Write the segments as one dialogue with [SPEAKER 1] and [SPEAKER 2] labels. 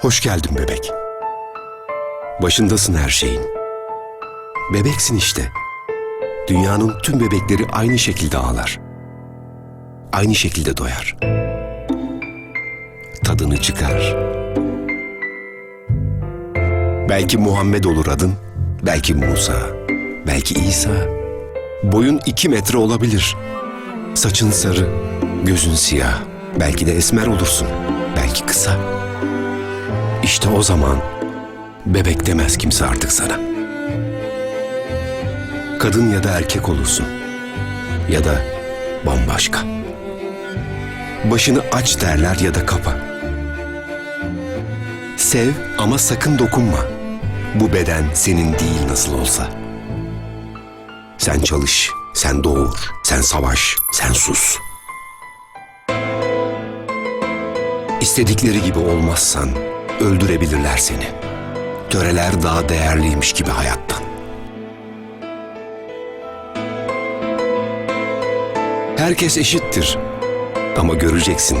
[SPEAKER 1] Hoş geldin bebek. Başındasın her şeyin. Bebeksin işte. Dünyanın tüm bebekleri aynı şekilde ağlar. Aynı şekilde doyar. Tadını çıkar. Belki Muhammed olur adın, belki Musa, belki İsa. Boyun iki metre olabilir. Saçın sarı, gözün siyah. Belki de esmer olursun, belki kısa. İşte o zaman bebek demez kimse artık sana. Kadın ya da erkek olursun. Ya da bambaşka. Başını aç derler ya da kapa. Sev ama sakın dokunma. Bu beden senin değil nasıl olsa. Sen çalış, sen doğur, sen savaş, sen sus. İstedikleri gibi olmazsan öldürebilirler seni. Töreler daha değerliymiş gibi hayattan. Herkes eşittir. Ama göreceksin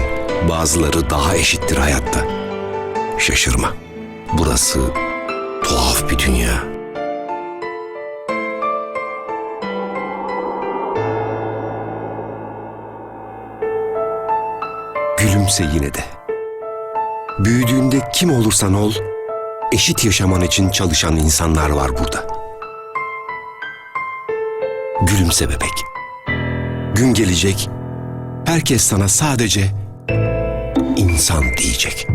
[SPEAKER 1] bazıları daha eşittir hayatta. Şaşırma. Burası tuhaf bir dünya. Gülümse yine de. Büyüdüğünde kim olursan ol, eşit yaşaman için çalışan insanlar var burada. Gülümse bebek. Gün gelecek, herkes sana sadece insan diyecek.